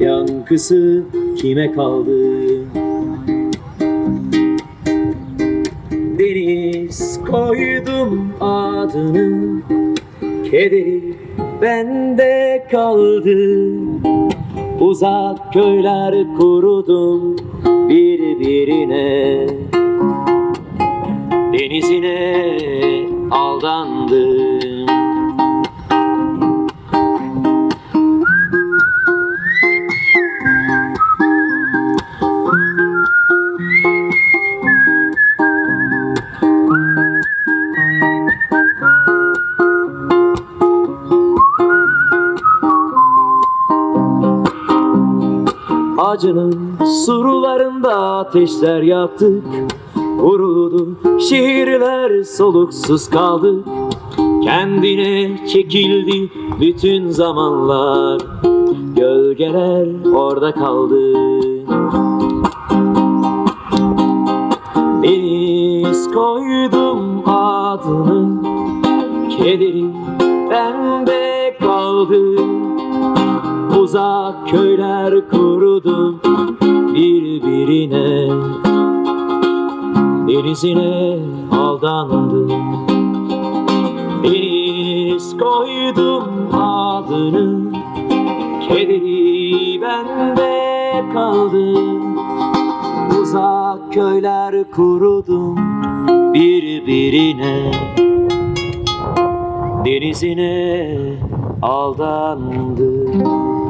Yankısı kime kaldı? Deniz koydum adını Kederi bende kaldı. Uzak köyler kurudum birbirine. Denizine aldandım Acının surularında ateşler yaktık. Kurudu şehirler soluksuz kaldı Kendine çekildi bütün zamanlar. Gölgeler orada kaldı. Deniz koydum adını. Kederi bende kaldı Uzak köyler kurudum birbirine. Denizine aldandım Deniz koydum adını Kederi bende kaldı. Uzak köyler kurudum birbirine. Denizine aldandım